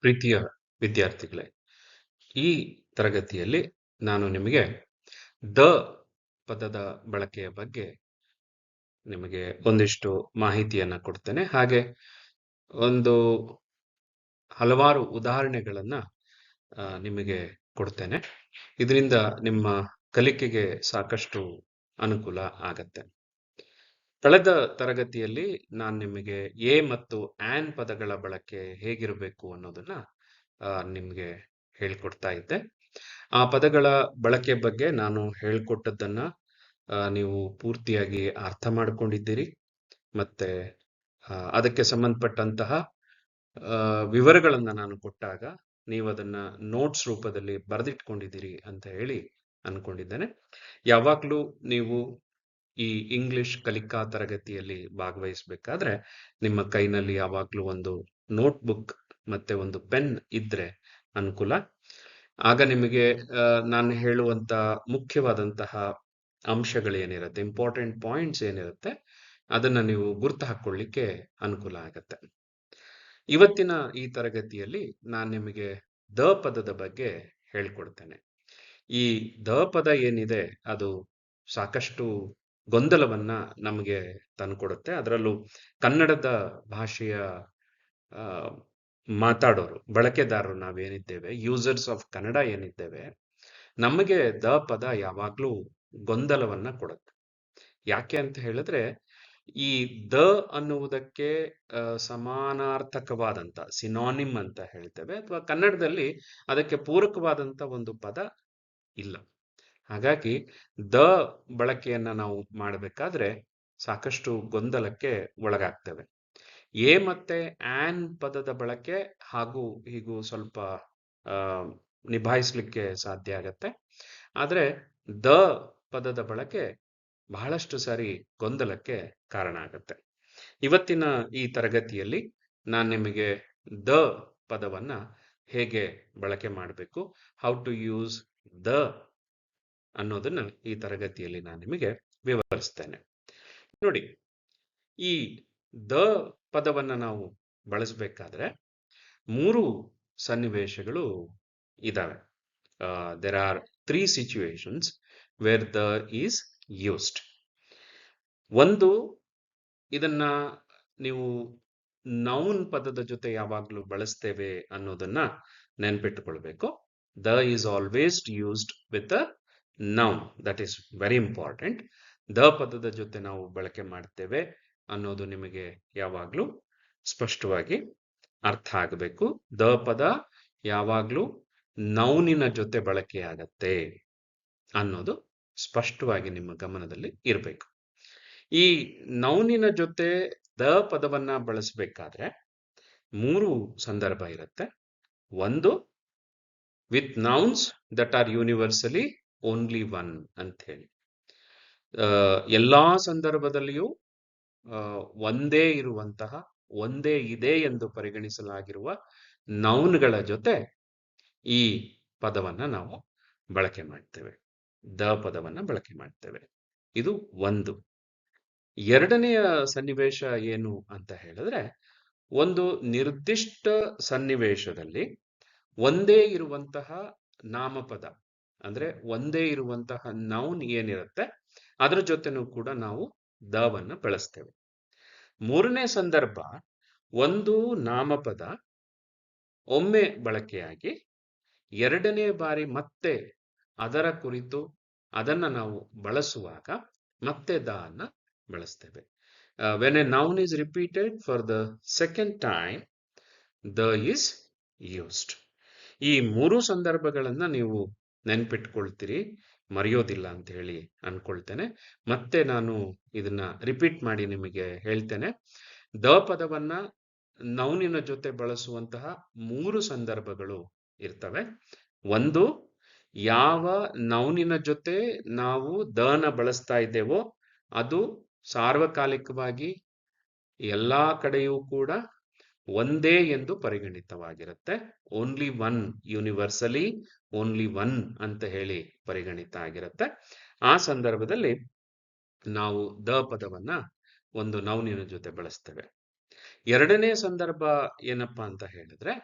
ಪ್ರೀತಿಯ ವಿದ್ಯಾರ್ಥಿಗಳೇ. ಈ ತರಗತಿಯಲ್ಲಿ ನಾನು ನಿಮಗೆ ದ ಪದದ ಬಳಕೆಯ ಬಗ್ಗೆ ನಿಮಗೆ ಒಂದಿಷ್ಟು ಮಾಹಿತಿಯನ್ನ ಕೊಡ್ತೇನೆ. ಹಾಗೆ ಒಂದು ಹಲವಾರು ಉದಾಹರಣೆಗಳನ್ನ ನಿಮಗೆ ಕೊಡ್ತೇನೆ. ಇದರಿಂದ ನಿಮ್ಮ ಕಲಿಕೆಗೆ ಸಾಕಷ್ಟು ಅನುಕೂಲ ಆಗತ್ತೆ. ಕಳೆದ ತರಗತಿಯಲ್ಲಿ ನಾನು ನಿಮಗೆ ಎ ಮತ್ತು ಆನ್ ಪದಗಳ ಬಳಕೆ ಹೇಗಿರಬೇಕು ಅನ್ನೋದನ್ನ ನಿಮಗೆ ಹೇಳ್ಕೊಡ್ತಾ ಇದ್ದೆ. ಆ ಪದಗಳ ಬಳಕೆ ಬಗ್ಗೆ ನಾನು ಹೇಳ್ಕೊಟ್ಟದ್ದನ್ನ ನೀವು ಪೂರ್ತಿಯಾಗಿ ಅರ್ಥ ಮಾಡ್ಕೊಂಡಿದ್ದೀರಿ. ಮತ್ತೆ ಅದಕ್ಕೆ ಸಂಬಂಧಪಟ್ಟಂತಹ ವಿವರಗಳನ್ನು ನಾನು ಕೊಟ್ಟಾಗ ನೀವು ಅದನ್ನ ನೋಟ್ಸ್ ರೂಪದಲ್ಲಿ ಬರೆದಿಟ್ಕೊಂಡಿದ್ದೀರಿ ಅಂತ ಹೇಳಿ ಅನ್ಕೊಂಡಿದ್ದೇನೆ. ಯಾವಾಗಲೂ ನೀವು ಈ ಇಂಗ್ಲಿಷ್ ಕಲಿಕಾ ತರಗತಿಯಲ್ಲಿ ಭಾಗವಹಿಸಬೇಕಾದ್ರೆ ನಿಮ್ಮ ಕೈನಲ್ಲಿ ಯಾವಾಗ್ಲೂ ಒಂದು ನೋಟ್ಬುಕ್ ಮತ್ತೆ ಒಂದು ಪೆನ್ ಇದ್ರೆ ಅನುಕೂಲ. ಆಗ ನಿಮಗೆ ನಾನು ಹೇಳುವಂತ ಮುಖ್ಯವಾದಂತಹ ಅಂಶಗಳೇನಿರುತ್ತೆ ಇಂಪಾರ್ಟೆಂಟ್ ಪಾಯಿಂಟ್ಸ್ ಏನಿರುತ್ತೆ, ಅದನ್ನ ನೀವು ಗುರ್ತು ಹಾಕೊಳ್ಳಿಕ್ಕೆ ಅನುಕೂಲ ಆಗತ್ತೆ. ಇವತ್ತಿನ ಈ ತರಗತಿಯಲ್ಲಿ ನಾನು ನಿಮಗೆ ದ ಪದದ ಬಗ್ಗೆ ಹೇಳ್ಕೊಡ್ತೇನೆ. ಈ ದ ಪದ ಏನಿದೆ, ಅದು ಸಾಕಷ್ಟು ಗೊಂದಲವನ್ನ ನಮಗೆ ತಂದ್ಕೊಡುತ್ತೆ. ಅದರಲ್ಲೂ ಕನ್ನಡದ ಭಾಷೆಯ ಮಾತಾಡೋರು, ಬಳಕೆದಾರರು ನಾವೇನಿದ್ದೇವೆ, ಯೂಸರ್ಸ್ ಆಫ್ ಕನ್ನಡ ಏನಿದ್ದೇವೆ, ನಮಗೆ ದ ಪದ ಯಾವಾಗ್ಲೂ ಗೊಂದಲವನ್ನ ಕೊಡುತ್ತೆ. ಯಾಕೆ ಅಂತ ಹೇಳಿದ್ರೆ, ಈ ದ ಅನ್ನುವುದಕ್ಕೆ ಸಮಾನಾರ್ಥಕವಾದಂತ ಸಿನಾನಿಮ್ ಅಂತ ಹೇಳ್ತೇವೆ, ಅಥವಾ ಕನ್ನಡದಲ್ಲಿ ಅದಕ್ಕೆ ಪೂರಕವಾದಂತ ಒಂದು ಪದ ಇಲ್ಲ. ಹಾಗಾಗಿ ದ ಬಳಕೆಯನ್ನ ನಾವು ಮಾಡಬೇಕಾದ್ರೆ ಸಾಕಷ್ಟು ಗೊಂದಲಕ್ಕೆ ಒಳಗಾಗ್ತೇವೆ. ಎ ಮತ್ತೆ ಆನ್ ಪದದ ಬಳಕೆ ಹಾಗೂ ಹೀಗೂ ಸ್ವಲ್ಪ ನಿಭಾಯಿಸಲಿಕ್ಕೆ ಸಾಧ್ಯ ಆಗತ್ತೆ. ಆದ್ರೆ ದ ಪದದ ಬಳಕೆ ಬಹಳಷ್ಟು ಸಾರಿ ಗೊಂದಲಕ್ಕೆ ಕಾರಣ ಆಗತ್ತೆ. ಇವತ್ತಿನ ಈ ತರಗತಿಯಲ್ಲಿ ನಾನು ನಿಮಗೆ ದ ಪದವನ್ನ ಹೇಗೆ ಬಳಕೆ ಮಾಡಬೇಕು ಹೌ ಟು ಯೂಸ್ ದ ಅನ್ನೋದನ್ನ ಈ ತರಗತಿಯಲ್ಲಿ ನಾನು ನಿಮಗೆ ವಿವರಿಸ್ತೇನೆ. ನೋಡಿ, ಈ ದ ಪದವನ್ನ ನಾವು ಬಳಸಬೇಕಾದ್ರೆ ಮೂರು ಸನ್ನಿವೇಶಗಳು ಇದಾವೆ. There are three situations where the is used ಒಂದು, ಇದನ್ನ ನೀವು ನೌನ್ ಪದದ ಜೊತೆ ಯಾವಾಗಲೂ ಬಳಸ್ತೇವೆ ಅನ್ನೋದನ್ನ ನೆನ್ಪಿಟ್ಟುಕೊಳ್ಬೇಕು. The is always used with noun that is very important the ಪದದ ಜೊತೆ ನಾವು ಬಳಕೆ ಮಾಡ್ತೇವೆ ಅನ್ನೋದು ನಿಮಗೆ ಯಾವಾಗ್ಲೂ ಸ್ಪಷ್ಟವಾಗಿ ಅರ್ಥ ಆಗಬೇಕು. ದ ಪದ ಯಾವಾಗ್ಲೂ ನೌನಿನ ಜೊತೆ ಬಳಕೆಯಾಗತ್ತೆ ಅನ್ನೋದು ಸ್ಪಷ್ಟವಾಗಿ ನಿಮ್ಮ ಗಮನದಲ್ಲಿ ಇರಬೇಕು. ಈ ನೌನಿನ ಜೊತೆ ದ ಪದವನ್ನ ಬಳಸಬೇಕಾದ್ರೆ ಮೂರು ಸಂದರ್ಭ ಇರುತ್ತೆ. ಒಂದು with nouns that are universally only one ಅಂತ ಹೇಳಿ ಎಲ್ಲಾ ಸಂದರ್ಭದಲ್ಲಿಯೂ ಒಂದೇ ಇರುವಂತಹ, ಒಂದೇ ಇದೆ ಎಂದು ಪರಿಗಣಿಸಲಾಗಿರುವ ನೌನ್ಗಳ ಜೊತೆ ಈ ಪದವನ್ನ ನಾವು ಬಳಕೆ ಮಾಡ್ತೇವೆ. ದ ಪದವನ್ನ ಬಳಕೆ ಮಾಡ್ತೇವೆ. ಇದು ಒಂದು. ಎರಡನೆಯ ಸನ್ನಿವೇಶ ಏನು ಅಂತ ಹೇಳಿದ್ರೆ, ಒಂದು ನಿರ್ದಿಷ್ಟ ಸನ್ನಿವೇಶದಲ್ಲಿ ಒಂದೇ ಇರುವಂತಹ ನಾಮಪದ ಅಂದ್ರೆ ಒಂದೇ ಇರುವಂತಹ ನೌನ್ ಏನಿರುತ್ತೆ, ಅದರ ಜೊತೆನೂ ಕೂಡ ನಾವು ದವನ್ನ ಬಳಸ್ತೇವೆ. ಮೂರನೇ ಸಂದರ್ಭ, ಒಂದು ನಾಮಪದ ಒಮ್ಮೆ ಬಳಕೆಯಾಗಿ, ಎರಡನೇ ಬಾರಿ ಮತ್ತೆ ಅದರ ಕುರಿತು ಅದನ್ನ ನಾವು ಬಳಸುವಾಗ ಮತ್ತೆ ದ ಅನ್ನ ಬಳಸ್ತೇವೆ. When a noun is repeated for the second time the is used. ಈ ಮೂರು ಸಂದರ್ಭಗಳನ್ನ ನೀವು ನೆನ್ಪಿಟ್ಕೊಳ್ತೀರಿ, ಮರೆಯೋದಿಲ್ಲ ಅಂತ ಹೇಳಿ ಅನ್ಕೊಳ್ತೇನೆ. ಮತ್ತೆ ನಾನು ಇದನ್ನ ರಿಪೀಟ್ ಮಾಡಿ ನಿಮಗೆ ಹೇಳ್ತೇನೆ. ದ ಪದವನ್ನ ನೌನಿನ ಜೊತೆ ಬಳಸುವಂತಹ ಮೂರು ಸಂದರ್ಭಗಳು ಇರ್ತವೆ. ಒಂದು, ಯಾವ ನೌನಿನ ಜೊತೆ ನಾವು ದನ ಬಳಸ್ತಾ ಇದ್ದೇವೋ, ಅದು ಸಾರ್ವಕಾಲಿಕವಾಗಿ ಎಲ್ಲಾ ಕಡೆಯೂ ಕೂಡ ಒಂದೇ ಎಂದು ಪರಿಗಣಿತವಾಗಿರುತ್ತೆ. Only one universally only one ಅಂತ ಹೇಳಿ ಪರಿಗಣಿತ ಆಗಿರುತ್ತೆ. ಆ ಸಂದರ್ಭದಲ್ಲಿ ನಾವು ದ ಪದವನ್ನ ಒಂದು ನೌನಿನ ಜೊತೆ ಬಳಸ್ತೇವೆ. ಎರಡನೇ ಸಂದರ್ಭ ಏನಪ್ಪಾ ಅಂತ ಹೇಳಿದ್ರೆ,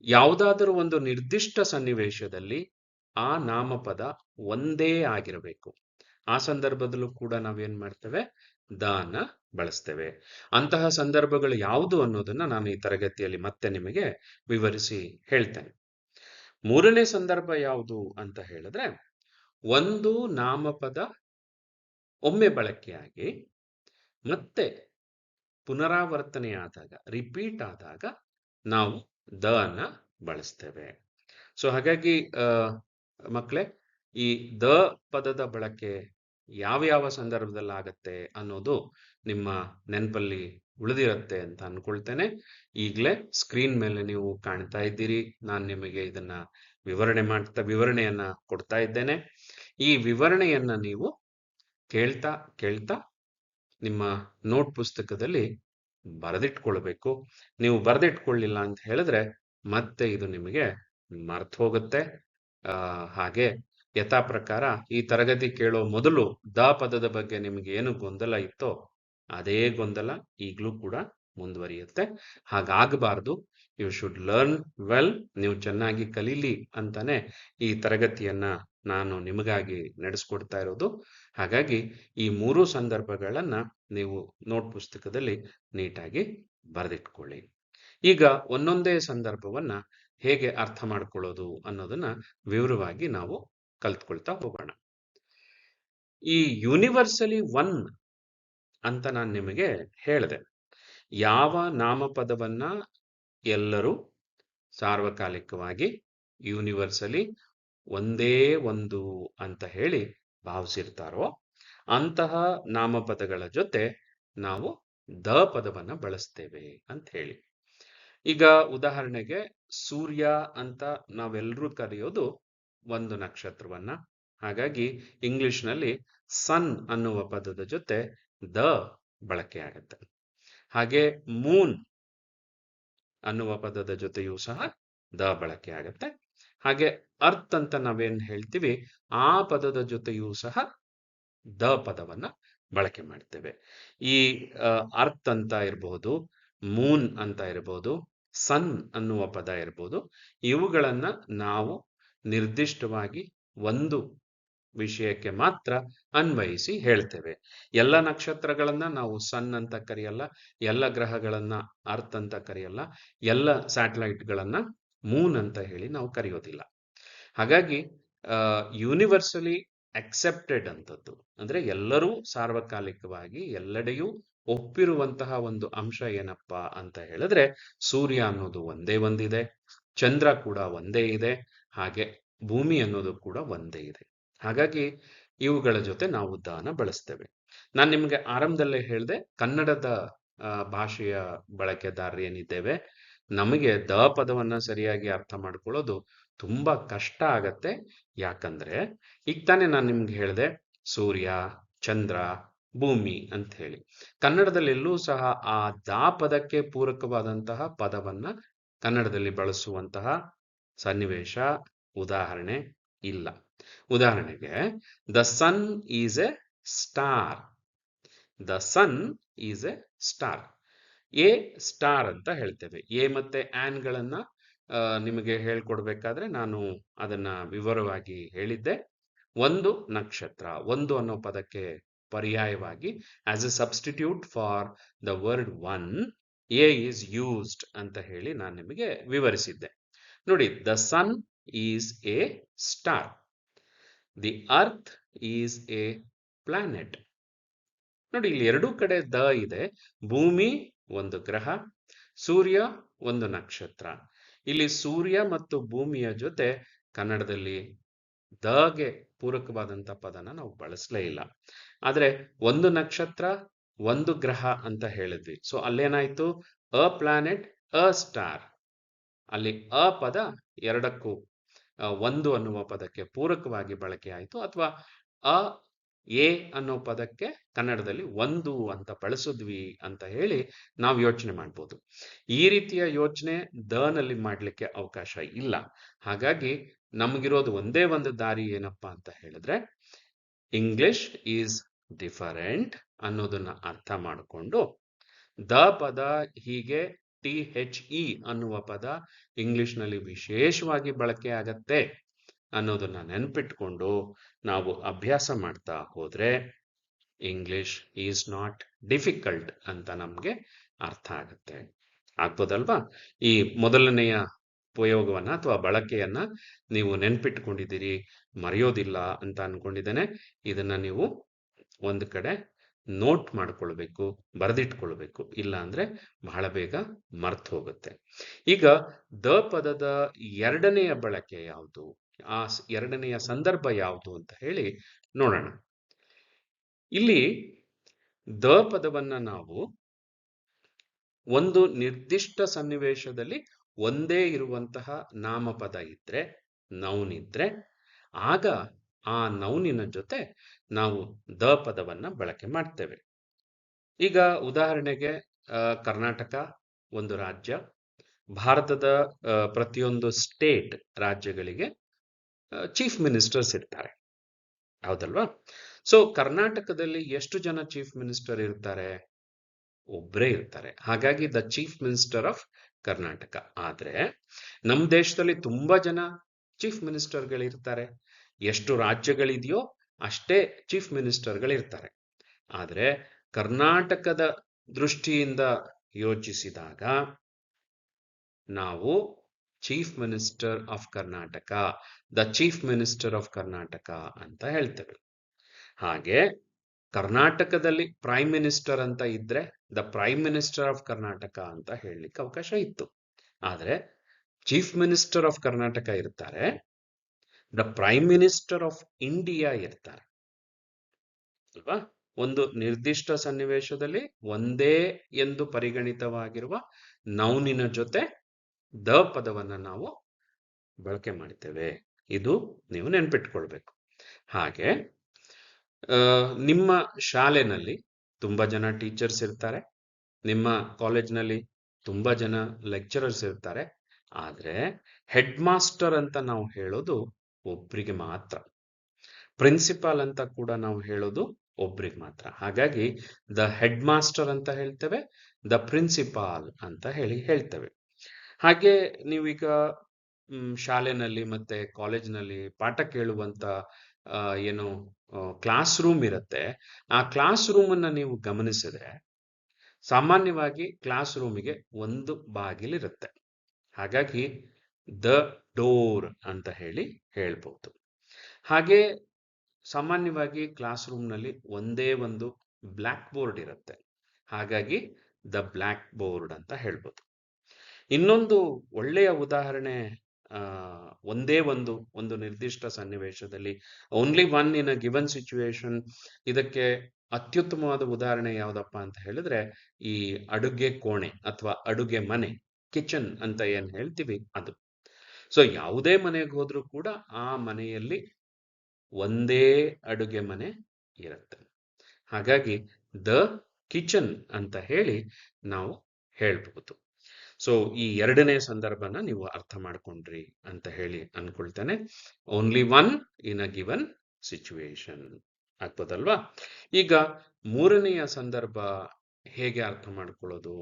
ಯಾವುದಾದರೂ ಒಂದು ನಿರ್ದಿಷ್ಟ ಸನ್ನಿವೇಶದಲ್ಲಿ ಆ ನಾಮಪದ ಒಂದೇ ಆಗಿರಬೇಕು. ಆ ಸಂದರ್ಭದಲ್ಲೂ ಕೂಡ ನಾವೇನ್ ಮಾಡ್ತೇವೆ? ದಾನ ಬಳಸ್ತೇವೆ. ಅಂತಹ ಸಂದರ್ಭಗಳು ಯಾವುದು ಅನ್ನೋದನ್ನ ನಾನು ಈ ತರಗತಿಯಲ್ಲಿ ಮತ್ತೆ ನಿಮಗೆ ವಿವರಿಸಿ ಹೇಳ್ತೇನೆ. ಮೂರನೇ ಸಂದರ್ಭ ಯಾವುದು ಅಂತ ಹೇಳಿದ್ರೆ, ಒಂದು ನಾಮಪದ ಒಮ್ಮೆ ಬಳಕೆಯಾಗಿ ಮತ್ತೆ ಪುನರಾವರ್ತನೆ ಆದಾಗ ರಿಪೀಟ್ ಆದಾಗ ನಾವು ದ ಅನ್ನ ಬಳಸ್ತೇವೆ. ಸೊ ಹಾಗಾಗಿ ಮಕ್ಕಳೇ ಈ ದ ಪದದ ಬಳಕೆ ಯಾವ ಯಾವ ಸಂದರ್ಭದಲ್ಲಿ ಆಗತ್ತೆ ಅನ್ನೋದು ನಿಮ್ಮ ನೆನಪಲ್ಲಿ ಉಳಿದಿರುತ್ತೆ ಅಂತ ಅನ್ಕೊಳ್ತೇನೆ. ಈಗಲೇ ಸ್ಕ್ರೀನ್ ಮೇಲೆ ನೀವು ಕಾಣ್ತಾ ಇದ್ದೀರಿ. ನಾನು ನಿಮಗೆ ಇದನ್ನ ವಿವರಣೆ ಮಾಡ್ತಾ, ವಿವರಣೆಯನ್ನ ಕೊಡ್ತಾ ಇದ್ದೇನೆ. ಈ ವಿವರಣೆಯನ್ನ ನೀವು ಕೇಳ್ತಾ ಕೇಳ್ತಾ ನಿಮ್ಮ ನೋಟ್ ಪುಸ್ತಕದಲ್ಲಿ ಬರೆದಿಟ್ಕೊಳ್ಬೇಕು. ನೀವು ಬರೆದಿಟ್ಕೊಳ್ಳಿಲ್ಲ ಅಂತ ಹೇಳಿದ್ರೆ ಮತ್ತೆ ಇದು ನಿಮಗೆ ಮರ್ತು ಹೋಗುತ್ತೆ. ಆ, ಹಾಗೆ ಯಥಾ ಪ್ರಕಾರ ಈ ತರಗತಿ ಕೇಳೋ ಮೊದಲು ದ ಪದದ ಬಗ್ಗೆ ನಿಮ್ಗೆ ಏನು ಗೊಂದಲ ಇತ್ತೋ ಅದೇ ಗೊಂದಲ ಈಗಲೂ ಕೂಡ ಮುಂದುವರಿಯುತ್ತೆ. ಹಾಗಾಗಬಾರ್ದು. ಯು ಶುಡ್ ಲರ್ನ್ ವೆಲ್ ನೀವು ಚೆನ್ನಾಗಿ ಕಲೀಲಿ ಅಂತಾನೆ ಈ ತರಗತಿಯನ್ನ ನಾನು ನಿಮಗಾಗಿ ನಡೆಸ್ಕೊಡ್ತಾ ಇರೋದು. ಹಾಗಾಗಿ ಈ ಮೂರು ಸಂದರ್ಭಗಳನ್ನ ನೀವು ನೋಟ್ ಪುಸ್ತಕದಲ್ಲಿ ನೀಟಾಗಿ ಬರೆದಿಟ್ಕೊಳ್ಳಿ. ಈಗ ಒಂದೊಂದೇ ಸಂದರ್ಭವನ್ನ ಹೇಗೆ ಅರ್ಥ ಮಾಡ್ಕೊಳ್ಳೋದು ಅನ್ನೋದನ್ನ ವಿವರವಾಗಿ ನಾವು ಕಲ್ತ್ಕೊಳ್ತಾ ಹೋಗೋಣ. ಈ ಯೂನಿವರ್ಸಲಿ ಒನ್ ಅಂತ ನಾನು ನಿಮಗೆ ಹೇಳಿದೆ. ಯಾವ ನಾಮಪದವನ್ನ ಎಲ್ಲರೂ ಸಾರ್ವಕಾಲಿಕವಾಗಿ ಯೂನಿವರ್ಸಲಿ ಒಂದೇ ಒಂದು ಅಂತ ಹೇಳಿ ಭಾವಿಸಿರ್ತಾರೋ ಅಂತಹ ನಾಮಪದಗಳ ಜೊತೆ ನಾವು ದ ಪದವನ್ನ ಬಳಸ್ತೇವೆ ಅಂತ ಹೇಳಿ. ಈಗ ಉದಾಹರಣೆಗೆ ಸೂರ್ಯ ಅಂತ ನಾವೆಲ್ಲರೂ ಕರೆಯೋದು ಒಂದು ನಕ್ಷತ್ರವನ್ನ. ಹಾಗಾಗಿ ಇಂಗ್ಲಿಷ್ನಲ್ಲಿ ಸನ್ ಅನ್ನುವ ಪದದ ಜೊತೆ ದ ಬಳಕೆ ಆಗತ್ತೆ. ಹಾಗೆ ಮೂನ್ ಅನ್ನುವ ಪದದ ಜೊತೆಯೂ ಸಹ ದ ಬಳಕೆ ಆಗತ್ತೆ. ಹಾಗೆ ಅರ್ತ್ ಅಂತ ನಾವೇನ್ ಹೇಳ್ತೀವಿ, ಆ ಪದದ ಜೊತೆಯೂ ಸಹ ದ ಪದವನ್ನ ಬಳಕೆ ಮಾಡ್ತೇವೆ. ಈ ಅರ್ತ್ ಅಂತ ಇರಬಹುದು ಮೂನ್ ಅಂತ ಇರಬಹುದು ಸನ್ ಅನ್ನುವ ಪದ ಇರಬಹುದು ಇವುಗಳನ್ನ ನಾವು ನಿರ್ದಿಷ್ಟವಾಗಿ ಒಂದು ವಿಷಯಕ್ಕೆ ಮಾತ್ರ ಅನ್ವಯಿಸಿ ಹೇಳ್ತೇವೆ. ಎಲ್ಲ ನಕ್ಷತ್ರಗಳನ್ನ ನಾವು ಸನ್ ಅಂತ ಕರೆಯಲ್ಲ, ಎಲ್ಲ ಗ್ರಹಗಳನ್ನ ಅರ್ತ್ ಅಂತ ಕರೆಯಲ್ಲ, ಎಲ್ಲ ಸ್ಯಾಟಲೈಟ್ಗಳನ್ನ ಮೂನ್ ಅಂತ ಹೇಳಿ ನಾವು ಕರೆಯೋದಿಲ್ಲ. ಹಾಗಾಗಿ ಯೂನಿವರ್ಸಲಿ ಅಕ್ಸೆಪ್ಟೆಡ್ ಅಂತದ್ದು. ಅಂದ್ರೆ ಎಲ್ಲರೂ ಸಾರ್ವಕಾಲಿಕವಾಗಿ ಎಲ್ಲೆಡೆಯೂ ಒಪ್ಪಿರುವಂತಹ ಒಂದು ಅಂಶ ಏನಪ್ಪಾ ಅಂತ ಹೇಳಿದ್ರೆ, ಸೂರ್ಯ ಅನ್ನೋದು ಒಂದೇ ಒಂದಿದೆ, ಚಂದ್ರ ಕೂಡ ಒಂದೇ ಇದೆ, ಹಾಗೆ ಭೂಮಿ ಅನ್ನೋದು ಕೂಡ ಒಂದೇ ಇದೆ. ಹಾಗಾಗಿ ಇವುಗಳ ಜೊತೆ ನಾವು ದಾನ ಬಳಸ್ತೇವೆ. ನಾನು ನಿಮಗೆ ಆರಂಭದಲ್ಲೇ ಹೇಳಿದೆ, ಕನ್ನಡದ ಭಾಷೆಯ ಬಳಕೆದಾರರು ಏನಿದ್ದೇವೆ, ನಮಗೆ ದ ಪದವನ್ನ ಸರಿಯಾಗಿ ಅರ್ಥ ಮಾಡ್ಕೊಳ್ಳೋದು ತುಂಬಾ ಕಷ್ಟ ಆಗತ್ತೆ. ಯಾಕಂದ್ರೆ, ಈಗ ತಾನೇ ನಾನು ನಿಮ್ಗೆ ಹೇಳಿದೆ, ಸೂರ್ಯ, ಚಂದ್ರ, ಭೂಮಿ ಅಂತ ಹೇಳಿ. ಕನ್ನಡದಲ್ಲಿ ಎಲ್ಲೂ ಸಹ ಆ ದಾ ಪದಕ್ಕೆ ಪೂರಕವಾದಂತಹ ಪದವನ್ನ ಕನ್ನಡದಲ್ಲಿ ಬಳಸುವಂತಹ ಸನ್ನಿವೇಶ, ಉದಾಹರಣೆ ಇಲ್ಲ. ಉದಾಹರಣೆಗೆ the sun is a star the sun is a star a star ಅಂತ ಹೇಳ್ತೇವೆ. ಎ ಮತ್ತೆ ಆನ್ಗಳನ್ನ ನಿಮಗೆ ಹೇಳ್ಕೊಡ್ಬೇಕಾದ್ರೆ ನಾನು ಅದನ್ನ ವಿವರವಾಗಿ ಹೇಳಿದ್ದೆ. ಒಂದು ನಕ್ಷತ್ರ, ಒಂದು ಅನ್ನೋ ಪದಕ್ಕೆ ಪರ್ಯಾಯವಾಗಿ as a substitute for the word one a is used ಅಂತ ಹೇಳಿ ನಾನು ನಿಮಗೆ ವಿವರಿಸಿದ್ದೆ. ನೋಡಿ the sun is a star the earth is a planet ನೋಡಿ, ಇಲ್ಲಿ ಎರಡೂ ಕಡೆ ದ ಇದೆ. ಭೂಮಿ ಒಂದು ಗ್ರಹ, ಸೂರ್ಯ ಒಂದು ನಕ್ಷತ್ರ. ಇಲ್ಲಿ ಸೂರ್ಯ ಮತ್ತು ಭೂಮಿಯ ಜೊತೆ ಕನ್ನಡದಲ್ಲಿ ದಗೆ ಪೂರಕವಾದಂತ ಪದನ ನಾವು ಬಳಸಲೇ ಇಲ್ಲ. ಆದರೆ ಒಂದು ನಕ್ಷತ್ರ, ಒಂದು ಗ್ರಹ ಅಂತ ಹೇಳಿದ್ವಿ. ಸೊ ಅಲ್ಲೇನಾಯ್ತು? ಅ ಪ್ಲಾನೆಟ್ ಅ ಸ್ಟಾರ್ ಅಲ್ಲಿ ಅ ಪದ ಎರಡಕ್ಕೂ ಒಂದು ಅನ್ನುವ ಪದಕ್ಕೆ ಪೂರಕವಾಗಿ ಬಳಕೆ ಆಯಿತು. ಅಥವಾ ಅ ಎ ಅನ್ನೋ ಪದಕ್ಕೆ ಕನ್ನಡದಲ್ಲಿ ಒಂದು ಅಂತ ಬಳಸಿದ್ವಿ ಅಂತ ಹೇಳಿ ನಾವು ಯೋಚನೆ ಮಾಡ್ಬೋದು. ಈ ರೀತಿಯ ಯೋಚನೆ ದನಲ್ಲಿ ಮಾಡಲಿಕ್ಕೆ ಅವಕಾಶ ಇಲ್ಲ. ಹಾಗಾಗಿ ನಮಗಿರೋದು ಒಂದೇ ಒಂದು ದಾರಿ ಏನಪ್ಪಾ ಅಂತ ಹೇಳಿದ್ರೆ ಇಂಗ್ಲಿಷ್ ಈಸ್ ಡಿಫರೆಂಟ್ ಅನ್ನೋದನ್ನ ಅರ್ಥ ಮಾಡಿಕೊಂಡು ದ ಪದ ಹೀಗೆ ಟಿ ಹೆಚ್ ಇ ಅನ್ನುವ ಪದ ಇಂಗ್ಲಿಷ್ನಲ್ಲಿ ವಿಶೇಷವಾಗಿ ಬಳಕೆ ಆಗತ್ತೆ ಅನ್ನೋದನ್ನ ನೆನ್ಪಿಟ್ಕೊಂಡು ನಾವು ಅಭ್ಯಾಸ ಮಾಡ್ತಾ ಹೋದ್ರೆ ಇಂಗ್ಲಿಷ್ ಈಸ್ ನಾಟ್ ಡಿಫಿಕಲ್ಟ್ ಅಂತ ನಮಗೆ ಅರ್ಥ ಆಗುತ್ತೆ. ಆಗ್ಬೋದಲ್ವಾ? ಈ ಮೊದಲನೆಯ ಉಪಯೋಗವನ್ನ ಅಥವಾ ಬಳಕೆಯನ್ನ ನೀವು ನೆನ್ಪಿಟ್ಕೊಂಡಿದ್ದೀರಿ, ಮರೆಯೋದಿಲ್ಲ ಅಂತ ಅನ್ಕೊಂಡಿದ್ದೇನೆ. ಇದನ್ನ ನೀವು ಒಂದು ಕಡೆ ನೋಟ್ ಮಾಡ್ಕೊಳ್ಬೇಕು, ಬರೆದಿಟ್ಕೊಳ್ಬೇಕು ಇಲ್ಲ ಅಂದ್ರೆ ಬಹಳ ಬೇಗ ಮರ್ತು ಹೋಗುತ್ತೆ ಈಗ ದ ಪದದ ಎರಡನೆಯ ಬಳಕೆ ಯಾವುದು? ಆ ಎರಡನೆಯ ಸಂದರ್ಭ ಯಾವುದು ಅಂತ ಹೇಳಿ ನೋಡೋಣ. ಇಲ್ಲಿ ದ ಪದವನ್ನ ನಾವು ಒಂದು ನಿರ್ದಿಷ್ಟ ಸನ್ನಿವೇಶದಲ್ಲಿ ಒಂದೇ ಇರುವಂತಹ ನಾಮಪದ ಇದ್ರೆ, ನೌನ್ ಇದ್ರೆ, ಆಗ ಆ ನೌನಿನ ಜೊತೆ ನಾವು ದ ಪದವನ್ನ ಬಳಕೆ ಮಾಡ್ತೇವೆ. ಈಗ ಉದಾಹರಣೆಗೆ ಕರ್ನಾಟಕ ಒಂದು ರಾಜ್ಯ, ಭಾರತದ ಪ್ರತಿಯೊಂದು ಸ್ಟೇಟ್ ರಾಜ್ಯಗಳಿಗೆ ಚೀಫ್ ಮಿನಿಸ್ಟರ್ಸ್ ಇರ್ತಾರೆ. ಹೌದಲ್ವಾ? ಸೊ, ಕರ್ನಾಟಕದಲ್ಲಿ ಎಷ್ಟು ಜನ ಚೀಫ್ ಮಿನಿಸ್ಟರ್ ಇರ್ತಾರೆ? ಒಬ್ಬರೇ ಇರ್ತಾರೆ. ಹಾಗಾಗಿ the chief minister of Karnataka. ಆದ್ರೆ ನಮ್ಮ ದೇಶದಲ್ಲಿ ತುಂಬಾ ಜನ ಚೀಫ್ ಮಿನಿಸ್ಟರ್ಗಳಿರ್ತಾರೆ. ಎಷ್ಟು ರಾಜ್ಯಗಳಿದೆಯೋ ಅಷ್ಟೇ ಚೀಫ್ ಮಿನಿಸ್ಟರ್ಗಳಿರ್ತಾರೆ ಆದರೆ ಕರ್ನಾಟಕದ ದೃಷ್ಟಿಯಿಂದ ಯೋಚಿಸಿದಾಗ ನಾವು chief minister of Karnataka the chief minister of Karnataka ಅಂತ ಹೇಳ್ತೇವೆ. ಹಾಗೆ ಕರ್ನಾಟಕದಲ್ಲಿ ಪ್ರೈಮ್ ಮಿನಿಸ್ಟರ್ ಅಂತ ಇದ್ರೆ the prime minister of Karnataka ಅಂತ ಹೇಳಲಿಕ್ಕೆ ಅವಕಾಶ ಇತ್ತು. ಆದ್ರೆ ಚೀಫ್ ಮಿನಿಸ್ಟರ್ ಆಫ್ ಕರ್ನಾಟಕ ಇರ್ತಾರೆ the prime minister of India ಇರ್ತಾರೆ. ಅಲ್ವಾ? ಒಂದು ನಿರ್ದಿಷ್ಟ ಸನ್ನಿವೇಶದಲ್ಲಿ ಒಂದೇ ಎಂದು ಪರಿಗಣಿತವಾಗಿರುವ ನೌನಿನ ಜೊತೆ ದ ಪದವನ್ನ ನಾವು ಬಳಕೆ ಮಾಡ್ತೇವೆ ಇದು ನೀವು ನೆನ್ಪಿಟ್ಕೊಳ್ಬೇಕು. ಹಾಗೆ ನಿಮ್ಮ ಶಾಲೆನಲ್ಲಿ ತುಂಬಾ ಜನ ಟೀಚರ್ಸ್ ಇರ್ತಾರೆ. ನಿಮ್ಮ ಕಾಲೇಜ್ನಲ್ಲಿ ತುಂಬಾ ಜನ ಲೆಕ್ಚರರ್ಸ್ ಇರ್ತಾರೆ. ಆದ್ರೆ ಹೆಡ್ ಮಾಸ್ಟರ್ ಅಂತ ನಾವು ಹೇಳೋದು ಒಬ್ರಿಗೆ ಮಾತ್ರ. ಪ್ರಿನ್ಸಿಪಾಲ್ ಅಂತ ಕೂಡ ನಾವು ಹೇಳೋದು ಒಬ್ರಿಗೆ ಮಾತ್ರ. ಹಾಗಾಗಿ ದ ಹೆಡ್ ಮಾಸ್ಟರ್ ಅಂತ ಹೇಳ್ತೇವೆ ದ ಪ್ರಿನ್ಸಿಪಾಲ್ ಅಂತ ಹೇಳಿ ಹೇಳ್ತೇವೆ. ಹಾಗೆ ನೀವೀಗ ಶಾಲೆನಲ್ಲಿ ಮತ್ತೆ ಕಾಲೇಜ್ನಲ್ಲಿ ಪಾಠ ಕೇಳುವಂತ ಏನು ಕ್ಲಾಸ್ ರೂಮ್ ಇರುತ್ತೆ. ಆ ಕ್ಲಾಸ್ ರೂಮ್ ಅನ್ನ ನೀವು ಗಮನಿಸಿದ್ರೆ ಸಾಮಾನ್ಯವಾಗಿ ಕ್ಲಾಸ್ ರೂಮಿಗೆ ಒಂದು ಬಾಗಿಲಿರುತ್ತೆ. ಹಾಗಾಗಿ ದ ಡೋರ್ ಅಂತ ಹೇಳಿ ಹೇಳ್ಬೋದು. ಹಾಗೆ ಸಾಮಾನ್ಯವಾಗಿ ಕ್ಲಾಸ್ ರೂಮ್ನಲ್ಲಿ ಒಂದೇ ಒಂದು ಬ್ಲ್ಯಾಕ್ ಬೋರ್ಡ್ ಇರುತ್ತೆ. ಹಾಗಾಗಿ ದ ಬ್ಲ್ಯಾಕ್ ಬೋರ್ಡ್ ಅಂತ ಹೇಳ್ಬೋದು. ಇನ್ನೊಂದು ಒಳ್ಳೆಯ ಉದಾಹರಣೆ ಒಂದೇ ಒಂದು ಒಂದು ನಿರ್ದಿಷ್ಟ ಸನ್ನಿವೇಶದಲ್ಲಿ only one in a given situation ಇದಕ್ಕೆ ಅತ್ಯುತ್ತಮವಾದ ಉದಾಹರಣೆ ಯಾವುದಪ್ಪ ಅಂತ ಹೇಳಿದ್ರೆ, ಈ ಅಡುಗೆ ಕೋಣೆ ಅಥವಾ ಅಡುಗೆ ಮನೆ ಕಿಚನ್ ಅಂತ ಏನ್ ಹೇಳ್ತೀವಿ ಅದು. ಸೊ ಯಾವುದೇ ಮನೆಗೆ ಹೋದ್ರೂ ಕೂಡ ಆ ಮನೆಯಲ್ಲಿ ಒಂದೇ ಅಡುಗೆ ಮನೆ ಇರುತ್ತೆ. ಹಾಗಾಗಿ ದ ಕಿಚನ್ ಅಂತ ಹೇಳಿ ನಾವು ಹೇಳ್ಬಹುದು. ಸೊ ಈ ಎರಡನೇ ಸಂದರ್ಭನ ನೀವು ಅರ್ಥ ಮಾಡ್ಕೊಂಡ್ರಿ ಅಂತ ಹೇಳಿ ಅನ್ಕೊಳ್ತೇನೆ. Only one in a given situation ಆಗ್ಬೋದಲ್ವಾ? ಈಗ ಮೂರನೆಯ ಸಂದರ್ಭ ಹೇಗೆ ಅರ್ಥ ಮಾಡ್ಕೊಳ್ಳೋದು?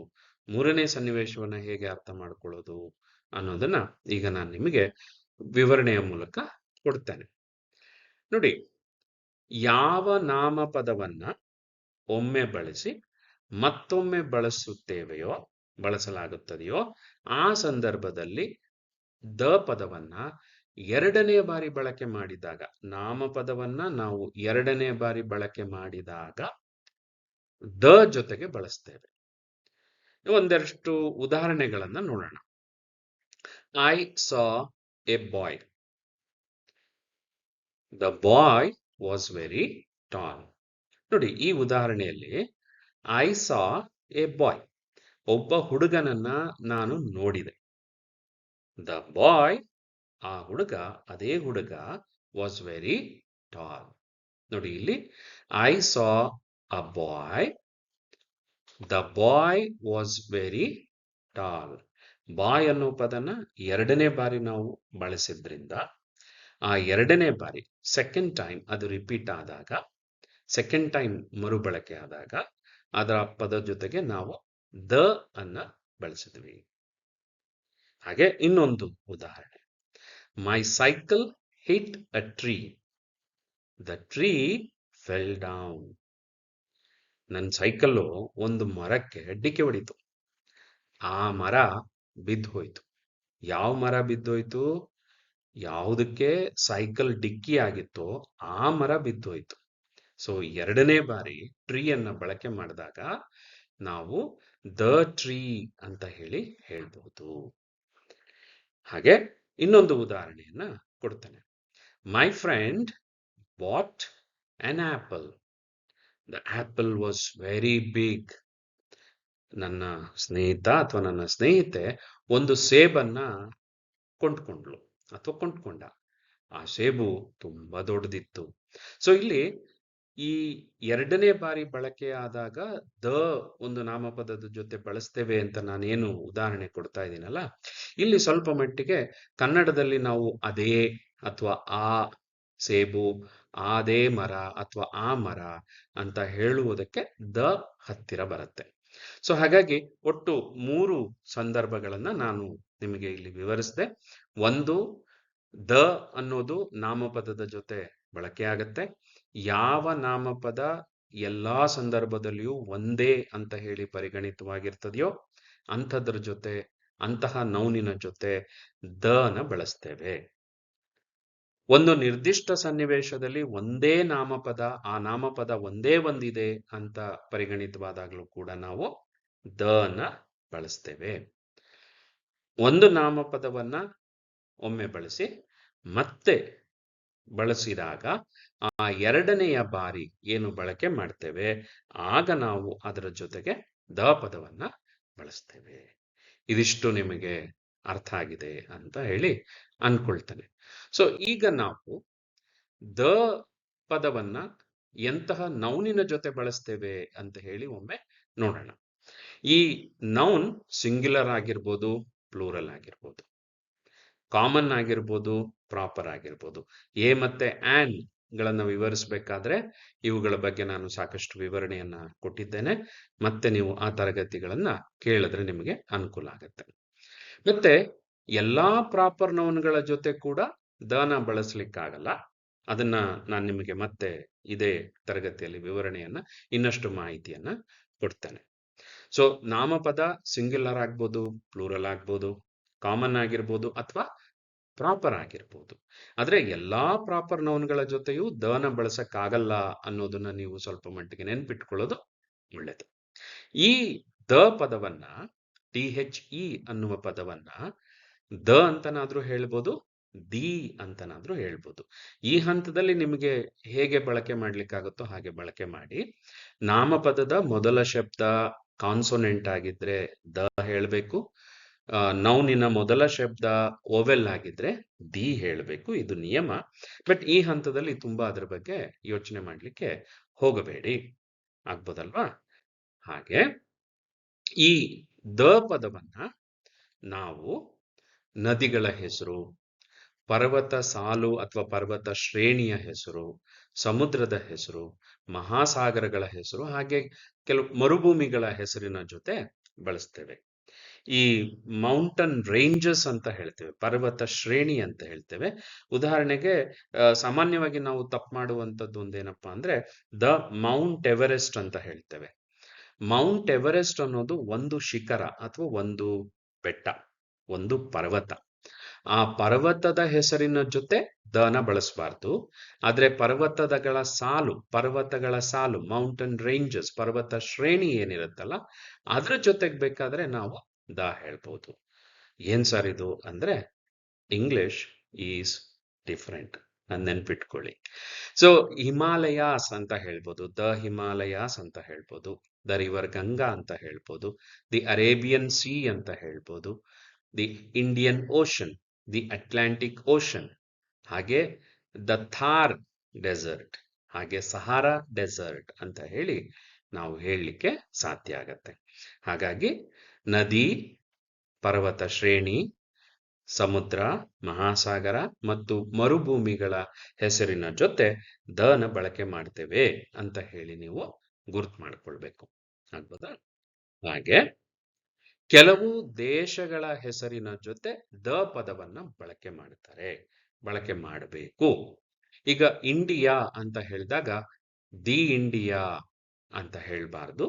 ಮೂರನೇ ಸನ್ನಿವೇಶವನ್ನ ಹೇಗೆ ಅರ್ಥ ಮಾಡ್ಕೊಳ್ಳೋದು? ಅನ್ನೋದನ್ನ ಈಗ ನಾನು ನಿಮಗೆ ವಿವರಣೆಯ ಮೂಲಕ ಕೊಡ್ತೇನೆ. ನೋಡಿ, ಯಾವ ನಾಮಪದವನ್ನ ಒಮ್ಮೆ ಬಳಸಿ ಮತ್ತೊಮ್ಮೆ ಬಳಸುತ್ತೇವೆಯೋ, ಬಳಸಲಾಗುತ್ತದೆಯೋ, ಆ ಸಂದರ್ಭದಲ್ಲಿ ದ ಪದವನ್ನ ಎರಡನೇ ಬಾರಿ ಬಳಕೆ ಮಾಡಿದಾಗ, ನಾಮಪದವನ್ನ ನಾವು ಎರಡನೇ ಬಾರಿ ಬಳಕೆ ಮಾಡಿದಾಗ ದ ಜೊತೆಗೆ ಬಳಸ್ತೇವೆ. ಒಂದಷ್ಟು ಉದಾಹರಣೆಗಳನ್ನ ನೋಡೋಣ. I saw a boy the boy was very tall ನೋಡಿ, ಈ ಉದಾಹರಣೆಯಲ್ಲಿ ಐ ಸಾ ಎ ಬಾಯ್ ಒಬ್ಬ ಹುಡುಗನನ್ನ ನಾನು ನೋಡಿದೆ. ದ ಬಾಯ್ ಆ ಹುಡುಗ, ಅದೇ ಹುಡುಗ ವಾಸ್ ವೆರಿ ಟಾಲ್ ನೋಡಿ, ಇಲ್ಲಿ I saw a boy the boy was very tall boy ಅನ್ನೋ ಪದನ ಎರಡನೇ ಬಾರಿ ನಾವು ಬಳಸಿದ್ರಿಂದ, ಆ ಎರಡನೇ ಬಾರಿ ಸೆಕೆಂಡ್ ಟೈಮ್ ಅದು ರಿಪೀಟ್ ಆದಾಗ ಸೆಕೆಂಡ್ ಟೈಮ್ ಮರುಬಳಕೆ ಆದಾಗ ಅದರ ಪದ ಜೊತೆಗೆ ನಾವು ದ ಅನ್ನ ಬಳಸಿದ್ವಿ. ಹಾಗೆ ಇನ್ನೊಂದು ಉದಾಹರಣೆ. My cycle hit a tree the tree fell down ನನ್ನ ಸೈಕಲ್ಲು ಒಂದು ಮರಕ್ಕೆ ಡಿಕ್ಕಿ ಹೊಡಿತು. ಆ ಮರ ಬಿದ್ದು ಹೋಯ್ತು ಯಾವ ಮರ ಬಿದ್ದೋಯ್ತು ಯಾವುದಕ್ಕೆ ಸೈಕಲ್ ಡಿಕ್ಕಿ ಆಗಿತ್ತೋ ಆ ಮರ ಬಿದ್ದೋಯ್ತು ಸೊ ಎರಡನೇ ಬಾರಿ ಟ್ರೀಯನ್ನ ಬಳಕೆ ಮಾಡಿದಾಗ ನಾವು ದ ಟ್ರೀ ಅಂತ ಹೇಳಿ ಹೇಳ್ಬಹುದು ಹಾಗೆ ಇನ್ನೊಂದು ಉದಾಹರಣೆಯನ್ನ ಕೊಡ್ತೇನೆ. My friend bought an apple the apple was very big ನನ್ನ ಸ್ನೇಹಿತ ಅಥವಾ ನನ್ನ ಸ್ನೇಹಿತೆ ಒಂದು ಸೇಬನ್ನ ಕೊಂಡ್ಕೊಂಡ್ಲು ಅಥವಾ ಕೊಂಡ್ಕೊಂಡ. ಆ ಸೇಬು ತುಂಬಾ ದೊಡ್ಡದಿತ್ತು. ಸೊ ಇಲ್ಲಿ ಈ ಎರಡನೇ ಬಾರಿ ಬಳಕೆ ಆದಾಗ ದ ಒಂದು ನಾಮಪದದ ಜೊತೆ ಬಳಸ್ತೇವೆ ಅಂತ ನಾನೇನು ಉದಾಹರಣೆ ಕೊಡ್ತಾ ಇದ್ದೀನಲ್ಲ, ಇಲ್ಲಿ ಸ್ವಲ್ಪ ಮಟ್ಟಿಗೆ ಕನ್ನಡದಲ್ಲಿ ನಾವು ಅದೇ ಅಥವಾ ಆ ಸೇಬು ಆದೇ ಮರ ಅಥವಾ ಆ ಮರ ಅಂತ ಹೇಳುವುದಕ್ಕೆ ದ ಹತ್ತಿರ ಬರುತ್ತೆ. ಸೊ ಹಾಗಾಗಿ ಒಟ್ಟು ಮೂರು ಸಂದರ್ಭಗಳನ್ನ ನಾನು ನಿಮಗೆ ಇಲ್ಲಿ ವಿವರಿಸಿದೆ. ಒಂದು, ದ ಅನ್ನೋದು ನಾಮಪದದ ಜೊತೆ ಬಳಕೆ ಆಗತ್ತೆ. ಯಾವ ನಾಮಪದ ಎಲ್ಲಾ ಸಂದರ್ಭದಲ್ಲಿಯೂ ಒಂದೇ ಅಂತ ಹೇಳಿ ಪರಿಗಣಿತವಾಗಿರ್ತದೆಯೋ ಅಂಥದ್ರ ಜೊತೆ, ಅಂತಹ ನೌನಿನ ಜೊತೆ ದ ನ ಬಳಸ್ತೇವೆ. ಒಂದು ನಿರ್ದಿಷ್ಟ ಸನ್ನಿವೇಶದಲ್ಲಿ ಒಂದೇ ನಾಮಪದ, ಆ ನಾಮಪದ ಒಂದೇ ಒಂದಿದೆ ಅಂತ ಪರಿಗಣಿತವಾದಾಗಲೂ ಕೂಡ ನಾವು ದ ನ ಬಳಸ್ತೇವೆ. ಒಂದು ನಾಮಪದವನ್ನ ಒಮ್ಮೆ ಬಳಸಿ, ಮತ್ತೆ ಬಳಸಿದಾಗ ಆ ಎರಡನೆಯ ಬಾರಿ ಏನು ಬಳಕೆ ಮಾಡ್ತೇವೆ, ಆಗ ನಾವು ಅದರ ಜೊತೆಗೆ ದ ಪದವನ್ನ ಬಳಸ್ತೇವೆ. ಇದಿಷ್ಟು ನಿಮಗೆ ಅರ್ಥ ಆಗಿದೆ ಅಂತ ಹೇಳಿ ಅನ್ಕೊಳ್ತೇನೆ. ಸೊ ಈಗ ನಾವು ದ ಪದವನ್ನ ಎಂತಹ ನೌನಿನ ಜೊತೆ ಬಳಸ್ತೇವೆ ಅಂತ ಹೇಳಿ ಒಮ್ಮೆ ನೋಡೋಣ. ಈ ನೌನ್ ಸಿಂಗ್ಯುಲರ್ ಆಗಿರ್ಬೋದು ಪ್ಲೂರಲ್ ಆಗಿರ್ಬೋದು. ಕಾಮನ್ ಆಗಿರ್ಬೋದು ಪ್ರಾಪರ್ ಆಗಿರ್ಬೋದು. ಎ ಮತ್ತೆ ಆನ್ ಗಳನ್ನ ವಿವರಿಸಬೇಕಾದ್ರೆ ಇವುಗಳ ಬಗ್ಗೆ ನಾನು ಸಾಕಷ್ಟು ವಿವರಣೆಯನ್ನ ಕೊಟ್ಟಿದ್ದೇನೆ. ಮತ್ತೆ ನೀವು ಆ ತರಗತಿಗಳನ್ನ ಕೇಳಿದ್ರೆ ನಿಮಗೆ ಅನುಕೂಲ ಆಗುತ್ತೆ. ಮತ್ತೆ ಎಲ್ಲಾ ಪ್ರಾಪರ್ ನೌನ್ಗಳ ಜೊತೆ ಕೂಡ ದನ ಬಳಸಲಿಕ್ಕಾಗಲ್ಲ. ಅದನ್ನ ನಾನು ನಿಮಗೆ ಮತ್ತೆ ಇದೇ ತರಗತಿಯಲ್ಲಿ ವಿವರಣೆಯನ್ನ ಇನ್ನಷ್ಟು ಮಾಹಿತಿಯನ್ನ ಕೊಡ್ತೇನೆ. ಸೊ ನಾಮಪದ ಸಿಂಗ್ಯುಲರ್ ಆಗ್ಬೋದು ಪ್ಲೂರಲ್ ಆಗ್ಬೋದು ಕಾಮನ್ ಆಗಿರ್ಬೋದು ಅಥವಾ ಪ್ರಾಪರ್ ಆಗಿರ್ಬೋದು. ಆದ್ರೆ ಎಲ್ಲಾ ಪ್ರಾಪರ್ ನೌನ್ಗಳ ಜೊತೆಯೂ ದನ ಬಳಸಕ್ಕಾಗಲ್ಲ ಅನ್ನೋದನ್ನ ನೀವು ಸ್ವಲ್ಪ ಮಟ್ಟಿಗೆ ನೆನ್ಪಿಟ್ಕೊಳ್ಳೋದು ಒಳ್ಳೇದು. ಈ ದ ಪದವನ್ನ ಟಿ ಹೆಚ್ ಇ ಅನ್ನುವ ಪದವನ್ನ ದ ಅಂತನಾದ್ರೂ ಹೇಳ್ಬೋದು, ದಿ ಅಂತನಾದ್ರೂ ಹೇಳ್ಬೋದು. ಈ ಹಂತದಲ್ಲಿ ನಿಮಗೆ ಹೇಗೆ ಬಳಕೆ ಮಾಡ್ಲಿಕ್ಕಾಗುತ್ತೋ ಹಾಗೆ ಬಳಕೆ ಮಾಡಿ, ನಾಮಪದದ ಮೊದಲ ಶಬ್ದ ಕಾನ್ಸೋನೆಂಟ್ ಆಗಿದ್ರೆ ದ ಹೇಳಬೇಕು. ನೌನಿನ ಮೊದಲ ಶಬ್ದ ಓವೆಲ್ ಆಗಿದ್ರೆ ದಿ ಹೇಳಬೇಕು. ಇದು ನಿಯಮ. ಬಟ್ ಈ ಹಂತದಲ್ಲಿ ತುಂಬಾ ಅದರ ಬಗ್ಗೆ ಯೋಚನೆ ಮಾಡ್ಲಿಕ್ಕೆ ಹೋಗಬೇಡಿ. ಆಗ್ಬೋದಲ್ವಾ? ಹಾಗೆ ಈ ದ ಪದವನ್ನ ನಾವು ನದಿಗಳ ಹೆಸರು, ಪರ್ವತ ಸಾಲು ಅಥವಾ ಪರ್ವತ ಶ್ರೇಣಿಯ ಹೆಸರು, ಸಮುದ್ರದ ಹೆಸರು ಮಹಾಸಾಗರಗಳ ಹೆಸರು ಹಾಗೆ ಕೆಲವು ಮರುಭೂಮಿಗಳ ಹೆಸರಿನ ಜೊತೆ ಬಳಸ್ತೇವೆ. ಈ ಮೌಂಟನ್ ರೇಂಜಸ್ ಅಂತ ಹೇಳ್ತೇವೆ, ಪರ್ವತ ಶ್ರೇಣಿ ಅಂತ ಹೇಳ್ತೇವೆ. ಉದಾಹರಣೆಗೆ ಸಾಮಾನ್ಯವಾಗಿ ನಾವು ತಪ್ಪು ಮಾಡುವಂಥದ್ದು ಒಂದೇನಪ್ಪಾ ಅಂದ್ರೆ, ದ ಮೌಂಟ್ ಎವರೆಸ್ಟ್ ಅಂತ ಹೇಳ್ತೇವೆ. ಮೌಂಟ್ ಎವರೆಸ್ಟ್ ಅನ್ನೋದು ಒಂದು ಶಿಖರ ಅಥವಾ ಒಂದು ಬೆಟ್ಟ, ಒಂದು ಪರ್ವತ. ಆ ಪರ್ವತದ ಹೆಸರಿನ ಜೊತೆ ದನ ಬಳಸಬಾರ್ದು. ಆದ್ರೆ ಪರ್ವತದಗಳ ಸಾಲು, ಪರ್ವತಗಳ ಸಾಲು ಮೌಂಟನ್ ರೇಂಜಸ್ ಪರ್ವತ ಶ್ರೇಣಿ ಏನಿರುತ್ತಲ್ಲ, ಅದ್ರ ಜೊತೆಗೆ ಬೇಕಾದ್ರೆ ನಾವು ದ ಹೇಳ್ಬೋದು. ಏನ್ ಸರ್ ಇದು? ಅಂದ್ರೆ ಇಂಗ್ಲಿಷ್ ಈಸ್ ಡಿಫ್ರೆಂಟ್ ನನ್ ನೆನ್ಪಿಟ್ಕೊಳ್ಳಿ. ಸೊ ಹಿಮಾಲಯಾಸ್ ಅಂತ ಹೇಳ್ಬೋದು, ದ ಹಿಮಾಲಯಾಸ್ ಅಂತ ಹೇಳ್ಬೋದು, ದ ರಿವರ್ ಗಂಗಾ ಅಂತ ಹೇಳ್ಬೋದು, ದಿ ಅರೇಬಿಯನ್ ಸಿ ಅಂತ ಹೇಳ್ಬೋದು, the Indian ocean the Atlantic ocean ಹಾಗೆ ದ ಥಾರ್ ಡೆಸರ್ಟ್ ಹಾಗೆ ಸಹಾರಾ ಡೆಸರ್ಟ್ ಅಂತ ಹೇಳಿ ನಾವು ಹೇಳಲಿಕ್ಕೆ ಸಾಧ್ಯ ಆಗತ್ತೆ. ಹಾಗಾಗಿ ನದಿ, ಪರ್ವತ ಶ್ರೇಣಿ, ಸಮುದ್ರ, ಮಹಾಸಾಗರ ಮತ್ತು ಮರುಭೂಮಿಗಳ ಹೆಸರಿನ ಜೊತೆ ದನ ಬಳಕೆ ಮಾಡ್ತೇವೆ ಅಂತ ಹೇಳಿ ನೀವು ಗುರ್ತು ಮಾಡ್ಕೊಳ್ಬೇಕು. ಆಗ್ಬೋದಾ? ಹಾಗೆ ಕೆಲವು ದೇಶಗಳ ಹೆಸರಿನ ಜೊತೆ ದ ಪದವನ್ನ ಬಳಕೆ ಮಾಡ್ತಾರೆ. ಬಳಕೆ ಮಾಡಬೇಕು. ಈಗ ಇಂಡಿಯಾ ಅಂತ ಹೇಳಿದಾಗ ದಿ ಇಂಡಿಯಾ ಅಂತ ಹೇಳ್ಬಾರ್ದು.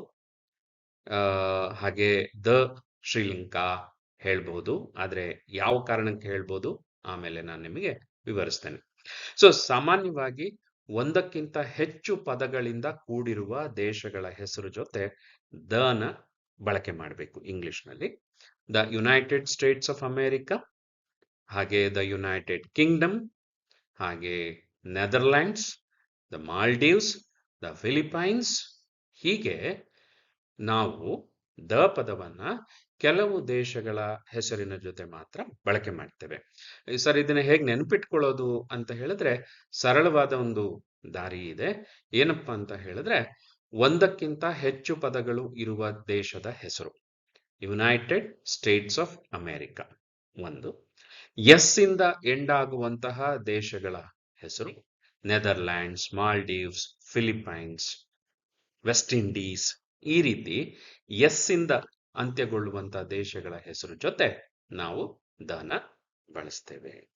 ಹಾಗೆ ದ ಶ್ರೀಲಂಕಾ ಹೇಳ್ಬಹುದು ಆದ್ರೆ ಯಾವ ಕಾರಣಕ್ಕೆ ಹೇಳ್ಬೋದು? ಆಮೇಲೆ ನಾನು ನಿಮಗೆ ವಿವರಿಸ್ತೇನೆ. ಸೊ ಸಾಮಾನ್ಯವಾಗಿ ಒಂದಕ್ಕಿಂತ ಹೆಚ್ಚು ಪದಗಳಿಂದ ಕೂಡಿರುವ ದೇಶಗಳ ಹೆಸರು ಜೊತೆ ದನ ಬಳಕೆ ಮಾಡಬೇಕು ಇಂಗ್ಲಿಷ್ನಲ್ಲಿ. The United States of America ಹಾಗೆ ದ ಯುನೈಟೆಡ್ ಕಿಂಗ್ಡಮ್ ಹಾಗೆ Netherlands the Maldives the Philippines ಹೀಗೆ ನಾವು ದ ಪದವನ್ನ ಕೆಲವು ದೇಶಗಳ ಹೆಸರಿನ ಜೊತೆ ಮಾತ್ರ ಬಳಕೆ ಮಾಡ್ತೇವೆ. ಸರ್ ಇದನ್ನ ಹೇಗೆ ನೆನಪಿಟ್ಕೊಳ್ಳೋದು ಅಂತ ಹೇಳಿದ್ರೆ ಸರಳವಾದ ಒಂದು ದಾರಿ ಇದೆ. ಏನಪ್ಪಾ ಅಂತ ಹೇಳಿದ್ರೆ ಒಂದಕ್ಕಿಂತ ಹೆಚ್ಚು ಪದಗಳು ಇರುವ ದೇಶದ ಹೆಸರು. ಯುನೈಟೆಡ್ ಸ್ಟೇಟ್ಸ್ ಆಫ್ ಅಮೆರಿಕ ಒಂದು. ಎಸ್ ಇಂದ ಎಂಡ್ ಆಗುವಂತಹ ದೇಶಗಳ ಹೆಸರು. Netherlands Maldives Philippines West Indies ಈ ರೀತಿ ಎಸ್ ಇಂದ ಅಂತ್ಯಗೊಳ್ಳುವಂತಹ ದೇಶಗಳ ಹೆಸರು ಜೊತೆ ನಾವು ದನ ಬಳಸ್ತೇವೆ.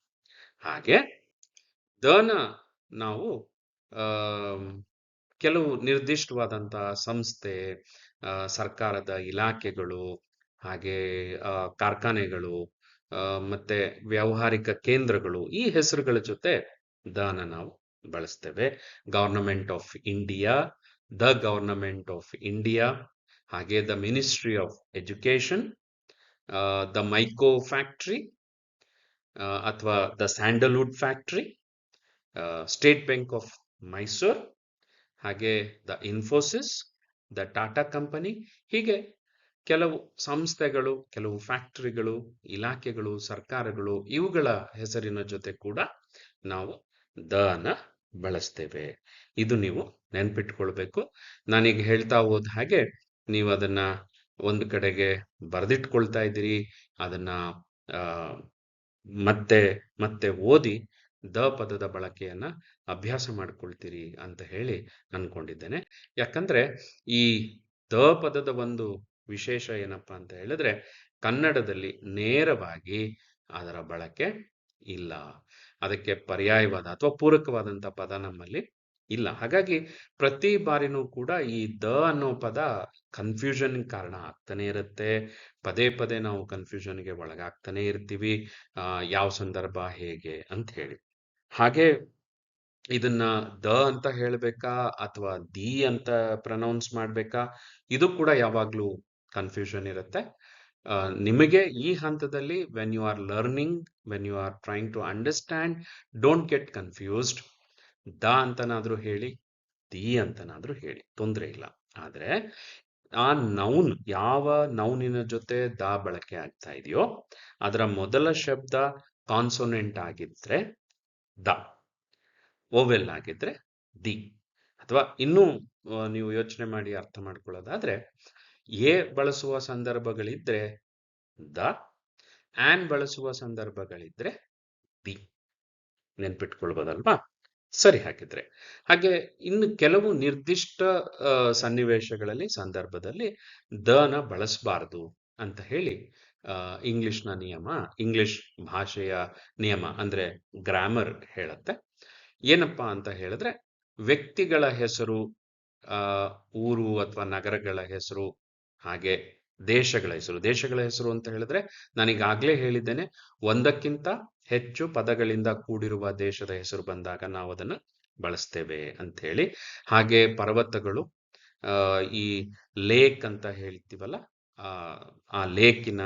ಹಾಗೆ ದನ ನಾವು ಕೆಲವು ನಿರ್ದಿಷ್ಟವಾದಂತಹ ಸಂಸ್ಥೆ ಸರ್ಕಾರದ ಇಲಾಖೆಗಳು, ಹಾಗೆ ಕಾರ್ಖಾನೆಗಳು ಮತ್ತೆ ವ್ಯಾವಹಾರಿಕ ಕೇಂದ್ರಗಳು ಈ ಹೆಸರುಗಳ ಜೊತೆ ದನ ನಾವು ಬಳಸ್ತೇವೆ. Government of India, the government of India, ಹಾಗೆ the ministry of education the Mico factory ಅಥವಾ the sandalwood factory State Bank of Mysore ಹಾಗೆ the Infosys the Tata company ಹೀಗೆ ಕೆಲವು ಸಂಸ್ಥೆಗಳು, ಕೆಲವು ಫ್ಯಾಕ್ಟರಿಗಳು ಇಲಾಖೆಗಳು, ಸರ್ಕಾರಗಳು ಇವುಗಳ ಹೆಸರಿನ ಜೊತೆ ಕೂಡ ನಾವು ದನ ಬಳಸ್ತೇವೆ. ಇದು ನೀವು ನೆನ್ಪಿಟ್ಕೊಳ್ಬೇಕು. ನಾನೀಗ ಹೇಳ್ತಾ ಹೋದ ಹಾಗೆ ನೀವು ಅದನ್ನ ಒಂದು ಕಡೆಗೆ ಬರೆದಿಟ್ಕೊಳ್ತಾ ಇದ್ದೀರಿ. ಅದನ್ನ ಮತ್ತೆ ಮತ್ತೆ ಓದಿ ದ ಪದದ ಬಳಕೆಯನ್ನ ಅಭ್ಯಾಸ ಮಾಡ್ಕೊಳ್ತೀರಿ ಅಂತ ಹೇಳಿ ಅನ್ಕೊಂಡಿದ್ದೇನೆ. ಯಾಕಂದ್ರೆ ಈ ದ ಪದದ ಒಂದು ವಿಶೇಷ ಏನಪ್ಪಾ ಅಂತ ಹೇಳಿದ್ರೆ ಕನ್ನಡದಲ್ಲಿ ನೇರವಾಗಿ ಅದರ ಬಳಕೆ ಇಲ್ಲ. ಅದಕ್ಕೆ ಪರ್ಯಾಯವಾದ ಅಥವಾ ಪೂರಕವಾದಂತ ಪದ ನಮ್ಮಲ್ಲಿ ಇಲ್ಲ. ಹಾಗಾಗಿ ಪ್ರತಿ ಬಾರಿನೂ ಕೂಡ ಈ ದ ಅನ್ನೋ ಪದ ಕನ್ಫ್ಯೂಷನ್ ಕಾರಣ ಆಗ್ತಾನೆ ಇರುತ್ತೆ. ಪದೇ ಪದೇ ನಾವು ಕನ್ಫ್ಯೂಷನ್ಗೆ ಒಳಗಾಗ್ತಾನೆ ಇರ್ತೀವಿ. ಯಾವ ಸಂದರ್ಭ ಹೇಗೆ ಅಂತ ಹೇಳಿ. ಹಾಗೆ ಇದನ್ನ ದ ಅಂತ ಹೇಳ್ಬೇಕಾ ಅಥವಾ ದಿ ಅಂತ ಪ್ರನೌನ್ಸ್ ಮಾಡ್ಬೇಕಾ? ಇದು ಕೂಡ ಯಾವಾಗ್ಲೂ ಕನ್ಫ್ಯೂಷನ್ ಇರುತ್ತೆ. ನಿಮಗೆ ಈ ಹಂತದಲ್ಲಿ when you are learning when you are trying to understand don't get confused the ಅಂತನಾದ್ರೂ ಹೇಳಿ, ದಿ ಅಂತನಾದ್ರೂ ಹೇಳಿ. ತೊಂದರೆ ಇಲ್ಲ. ಆದ್ರೆ, ಆ ನೌನ್ ಯಾವ ನೌನಿನ ಜೊತೆ ದ ಬಳಕೆ ಆಗ್ತಾ ಇದೆಯೋ, ಅದರ ಮೊದಲ ಶಬ್ದ ಕಾನ್ಸೋನೆಂಟ್ ಆಗಿದ್ರೆ ದ. ಓವೆಲ್ ಆಗಿದ್ರೆ ದಿ. ಅಥವಾ ಇನ್ನೂ ನೀವು ಯೋಚನೆ ಮಾಡಿ ಅರ್ಥ ಮಾಡ್ಕೊಳ್ಳೋದಾದ್ರೆ, ಎ ಬಳಸುವ ಸಂದರ್ಭಗಳಿದ್ರೆ ದ, ಆನ್ ಬಳಸುವ ಸಂದರ್ಭಗಳಿದ್ರೆ ದಿ. ನೆನ್ಪಿಟ್ಕೊಳ್ಬೋದಲ್ವಾ? ಸರಿ ಹಾಕಿದ್ರೆ ಹಾಗೆ ಇನ್ನು ಕೆಲವು ನಿರ್ದಿಷ್ಟ ಸನ್ನಿವೇಶಗಳಲ್ಲಿ, ಸಂದರ್ಭದಲ್ಲಿ ದನ ಬಳಸಬಾರ್ದು ಅಂತ ಹೇಳಿ ಇಂಗ್ಲಿಷ್ನ ನಿಯಮ, ಇಂಗ್ಲಿಷ್ ಭಾಷೆಯ ನಿಯಮ ಅಂದ್ರೆ ಗ್ರಾಮರ್ ಹೇಳತ್ತೆ. ಏನಪ್ಪಾ ಅಂತ ಹೇಳಿದ್ರೆ, ವ್ಯಕ್ತಿಗಳ ಹೆಸರು ಊರು ಅಥವಾ ನಗರಗಳ ಹೆಸರು, ಹಾಗೆ ದೇಶಗಳ ಹೆಸರು. ದೇಶಗಳ ಹೆಸರು ಅಂತ ಹೇಳಿದ್ರೆ, ನಾನೀಗಾಗಲೇ ಹೇಳಿದ್ದೇನೆ, ಒಂದಕ್ಕಿಂತ ಹೆಚ್ಚು ಪದಗಳಿಂದ ಕೂಡಿರುವ ದೇಶದ ಹೆಸರು ಬಂದಾಗ ನಾವು ಅದನ್ನು ಬಳಸ್ತೇವೆ ಅಂತ ಹೇಳಿ ಹಾಗೆ ಪರ್ವತಗಳು ಈ ಲೇಕ್ ಅಂತ ಹೇಳ್ತೀವಲ್ಲ, ಆ ಲೇಕಿನ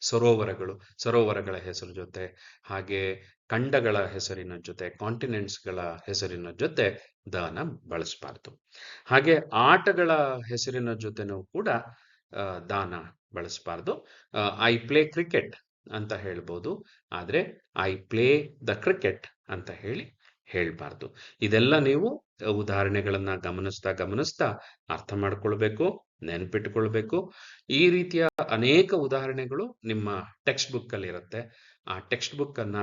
ಸರೋವರಗಳು, ಸರೋವರಗಳ ಹೆಸರು ಜೊತೆ, ಹಾಗೆ ಖಂಡಗಳ ಹೆಸರಿನ ಜೊತೆ ಕಾಂಟಿನೆಂಟ್ಸ್ಗಳ ಹೆಸರಿನ ಜೊತೆ ದನ ಬಳಸಬಾರ್ದು. ಹಾಗೆ ಆಟಗಳ ಹೆಸರಿನ ಜೊತೆನೂ ಕೂಡ ದಾನ ಬಳಸಬಾರ್ದು. ಐ ಪ್ಲೇ ಕ್ರಿಕೆಟ್ ಅಂತ ಹೇಳ್ಬೋದು. ಆದರೆ ಐ ಪ್ಲೇ ದ ಕ್ರಿಕೆಟ್ ಅಂತ ಹೇಳಿ ಹೇಳ್ಬಾರ್ದು. ಇದೆಲ್ಲ ನೀವು, ಉದಾಹರಣೆಗಳನ್ನ ಗಮನಿಸ್ತಾ ಗಮನಿಸ್ತಾ ಅರ್ಥ ಮಾಡ್ಕೊಳ್ಬೇಕು, ನೆನ್ಪಿಟ್ಕೊಳ್ಬೇಕು. ಈ ರೀತಿಯ ಅನೇಕ ಉದಾಹರಣೆಗಳು ನಿಮ್ಮ ಟೆಕ್ಸ್ಟ್ ಬುಕ್ ಅಲ್ಲಿ ಇರುತ್ತೆ ಆ ಟೆಕ್ಸ್ಟ್ ಬುಕ್ ಅನ್ನ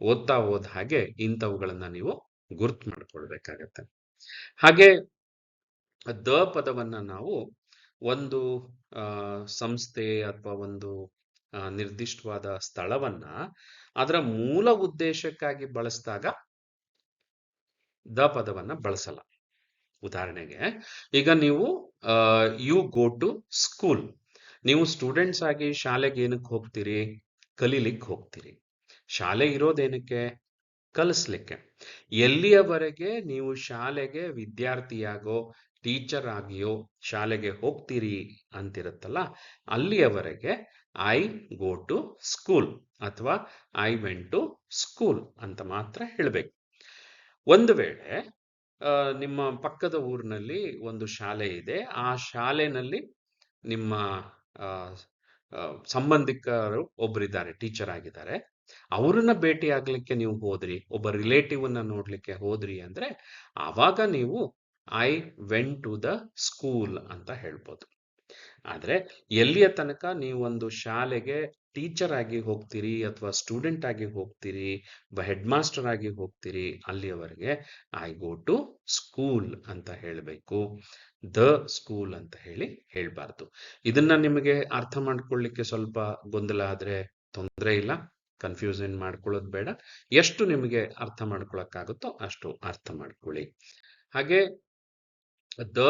ಓದ್ತಾ ಹೋದ ಹಾಗೆ ಇಂಥವುಗಳನ್ನ ನೀವು ಗುರ್ತು ಮಾಡ್ಕೊಳ್ಬೇಕಾಗತ್ತೆ. ಹಾಗೆ ದ ಪದವನ್ನ ನಾವು ಒಂದು ಸಂಸ್ಥೆ ಅಥವಾ ಒಂದು ನಿರ್ದಿಷ್ಟವಾದ ಸ್ಥಳವನ್ನ ಅದರ ಮೂಲ ಉದ್ದೇಶಕ್ಕಾಗಿ ಬಳಸಿದಾಗ ದ ಪದವನ್ನ ಬಳಸಲ್ಲ. ಉದಾಹರಣೆಗೆ, ಈಗ ನೀವು ಯು ಗೋ ಟು ಸ್ಕೂಲ್. ನೀವು ಸ್ಟೂಡೆಂಟ್ಸ್ ಆಗಿ ಶಾಲೆಗೆ ಏನಕ್ಕೆ ಹೋಗ್ತೀರಿ? ಕಲೀಲಿಕ್ಕೆ ಹೋಗ್ತೀರಿ. ಶಾಲೆ ಇರೋದೇನಕ್ಕೆ? ಕಲಿಸ್ಲಿಕ್ಕೆ. ಎಲ್ಲಿಯವರೆಗೆ ನೀವು ಶಾಲೆಗೆ ವಿದ್ಯಾರ್ಥಿಯಾಗೋ ಟೀಚರ್ ಆಗಿಯೋ ಶಾಲೆಗೆ ಹೋಗ್ತೀರಿ ಅಂತಿರುತ್ತಲ್ಲ, ಅಲ್ಲಿಯವರೆಗೆ ಐ ಗೋ ಟು ಸ್ಕೂಲ್ ಅಥವಾ ಐ ವೆಂಟ್ ಟು ಸ್ಕೂಲ್ ಅಂತ ಮಾತ್ರ ಹೇಳಬೇಕು. ಒಂದು ವೇಳೆ ನಿಮ್ಮ ಪಕ್ಕದ ಊರಿನಲ್ಲಿ ಒಂದು ಶಾಲೆ ಇದೆ, ಆ ಶಾಲೆನಲ್ಲಿ ನಿಮ್ಮ ಸಂಬಂಧಿಕರು ಒಬ್ಬರಿದ್ದಾರೆ ಟೀಚರ್ ಆಗಿದ್ದಾರೆ. ಅವರನ್ನ ಭೇಟಿ ಆಗ್ಲಿಕ್ಕೆ ನೀವು ಹೋದ್ರಿ, ಒಬ್ಬ ರಿಲೇಟಿವ್ ಅನ್ನ ನೋಡ್ಲಿಕ್ಕೆ ಹೋದ್ರಿ ಅಂದ್ರೆ ಆವಾಗ ನೀವು I went to the school ಅಂತ ಹೇಳ್ಬೋದು. ಆದ್ರೆ ಎಲ್ಲಿಯ ತನಕ ನೀವೊಂದು ಶಾಲೆಗೆ ಟೀಚರ್ ಆಗಿ ಹೋಗ್ತೀರಿ ಅಥವಾ ಸ್ಟೂಡೆಂಟ್ ಆಗಿ ಹೋಗ್ತೀರಿ ಹೆಡ್ ಮಾಸ್ಟರ್ ಆಗಿ ಹೋಗ್ತೀರಿ, ಅಲ್ಲಿಯವರೆಗೆ ಐ ಗೋ ಟು ಸ್ಕೂಲ್ ಅಂತ ಹೇಳಬೇಕು. ದ ಸ್ಕೂಲ್ ಅಂತ ಹೇಳಿ ಹೇಳ್ಬಾರ್ದು. ಇದನ್ನ ನಿಮಗೆ ಅರ್ಥ ಮಾಡ್ಕೊಳ್ಳಿಕ್ಕೆ ಸ್ವಲ್ಪ ಗೊಂದಲ ಆದ್ರೆ ತೊಂದರೆ ಇಲ್ಲ. ಕನ್ಫ್ಯೂಸನ್ ಮಾಡ್ಕೊಳ್ಳೋದು ಬೇಡ. ಎಷ್ಟು ನಿಮಗೆ ಅರ್ಥ ಮಾಡ್ಕೊಳಕ್ಕಾಗುತ್ತೋ ಅಷ್ಟು ಅರ್ಥ ಮಾಡ್ಕೊಳ್ಳಿ. ಹಾಗೆ ದ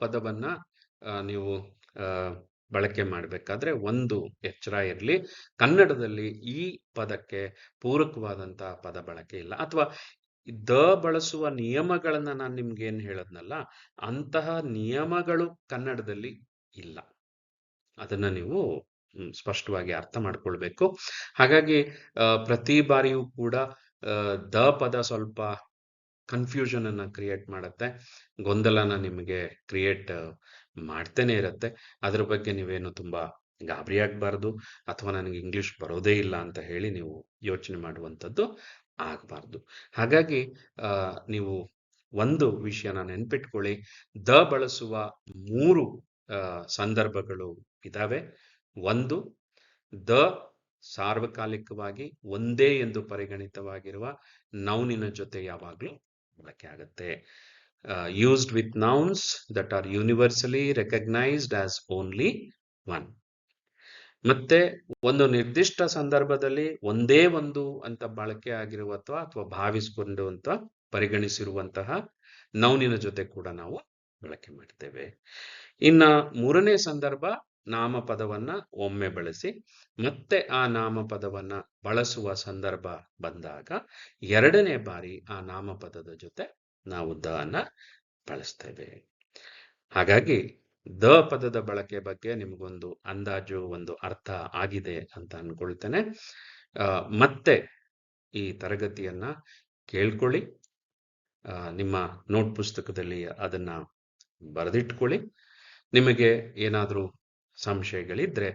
ಪದವನ್ನ ನೀವು ಬಳಕೆ ಮಾಡಬೇಕಾದ್ರೆ ಒಂದು ಎಚ್ಚರ ಇರಲಿ. ಕನ್ನಡದಲ್ಲಿ ಈ ಪದಕ್ಕೆ ಪೂರಕವಾದಂತಹ ಪದ ಬಳಕೆ ಇಲ್ಲ. ಅಥವಾ ದ ಬಳಸುವ ನಿಯಮಗಳನ್ನ ನಾನು ನಿಮ್ಗೆ ಏನ್ ಹೇಳದ್ನಲ್ಲ, ಅಂತಹ ನಿಯಮಗಳು ಕನ್ನಡದಲ್ಲಿ ಇಲ್ಲ. ಅದನ್ನ ನೀವು ಸ್ಪಷ್ಟವಾಗಿ ಅರ್ಥ ಮಾಡ್ಕೊಳ್ಬೇಕು. ಹಾಗಾಗಿ ಪ್ರತಿ ಬಾರಿಯೂ ಕೂಡ ದ ಪದ ಸ್ವಲ್ಪ ಕನ್ಫ್ಯೂಷನ್ ಅನ್ನ ಕ್ರಿಯೇಟ್ ಮಾಡುತ್ತೆ. ಗೊಂದಲನ ನಿಮಗೆ ಕ್ರಿಯೇಟ್ ಮಾಡ್ತೇನೆ ಇರುತ್ತೆ. ಅದ್ರ ಬಗ್ಗೆ ನೀವೇನು ತುಂಬಾ ಗಾಬರಿ ಆಗ್ಬಾರ್ದು ಅಥವಾ ನನಗೆ ಇಂಗ್ಲಿಷ್ ಬರೋದೇ ಇಲ್ಲ ಅಂತ ಹೇಳಿ ನೀವು ಯೋಚನೆ ಮಾಡುವಂಥದ್ದು ಆಗಬಾರ್ದು. ಹಾಗಾಗಿ ನೀವು ಒಂದು ವಿಷಯನ ನೆನ್ಪಿಟ್ಕೊಳ್ಳಿ. ದ ಬಳಸುವ ಮೂರು ಸಂದರ್ಭಗಳು ಇದಾವೆ. ಒಂದು, ದ ಸಾರ್ವಕಾಲಿಕವಾಗಿ ಒಂದೇ ಎಂದು ಪರಿಗಣಿತವಾಗಿರುವ ನೌನಿನ ಜೊತೆ ಯಾವಾಗಲೂ ಬಳಕೆ ಆಗುತ್ತೆ. Used with nouns that are universally recognised as only one ಮತ್ತೆ ಒಂದು ನಿರ್ದಿಷ್ಟ ಸಂದರ್ಭದಲ್ಲಿ ಒಂದೇ ಒಂದು ಅಂತ ಬಳಕೆ ಆಗಿರುವ ಅಥವಾ ಅಥವಾ ಭಾವಿಸಿಕೊಂಡು ಅಂತ ಪರಿಗಣಿಸಿರುವಂತಹ ನೌನಿನ ಜೊತೆ ಕೂಡ ನಾವು ಬಳಕೆ ಮಾಡ್ತೇವೆ. ಇನ್ನ ಮೂರನೇ ಸಂದರ್ಭ ನಾಮಪದವನ್ನ ಒಮ್ಮೆ ಬಳಸಿ, ಮತ್ತೆ ಆ ನಾಮಪದವನ್ನ ಬಳಸುವ ಸಂದರ್ಭ ಬಂದಾಗ ಎರಡನೇ ಬಾರಿ ಆ ನಾಮಪದದ ಜೊತೆ ನಾವು ದ ಅನ್ನ ಬಳಸ್ತೇವೆ. ಹಾಗಾಗಿ ದ ಪದದ ಬಳಕೆ ಬಗ್ಗೆ ನಿಮಗೊಂದು ಅಂದಾಜು, ಒಂದು ಅರ್ಥ ಆಗಿದೆ ಅಂತ ಅನ್ಕೊಳ್ತೇನೆ. ಮತ್ತೆ ಈ ತರಗತಿಯನ್ನ ಕೇಳ್ಕೊಳ್ಳಿ. ನಿಮ್ಮ ನೋಟ್ ಪುಸ್ತಕದಲ್ಲಿ ಅದನ್ನ ಬರೆದಿಟ್ಕೊಳ್ಳಿ. ನಿಮಗೆ ಏನಾದರೂ ಸಂಶಯಗಳಿದ್ರೆ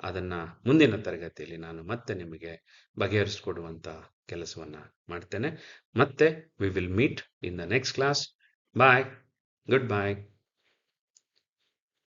ಅದನ್ನ ಮುಂದಿನ ತರಗತಿಯಲ್ಲಿ ನಾನು ಮತ್ತೆ ನಿಮಗೆ ಬಗೆಹರಿಸ್ಕೊಡುವಂತ ಕೆಲಸವನ್ನ ಮಾಡ್ತೇನೆ. ಮತ್ತೆ we will meet in the next class bye good bye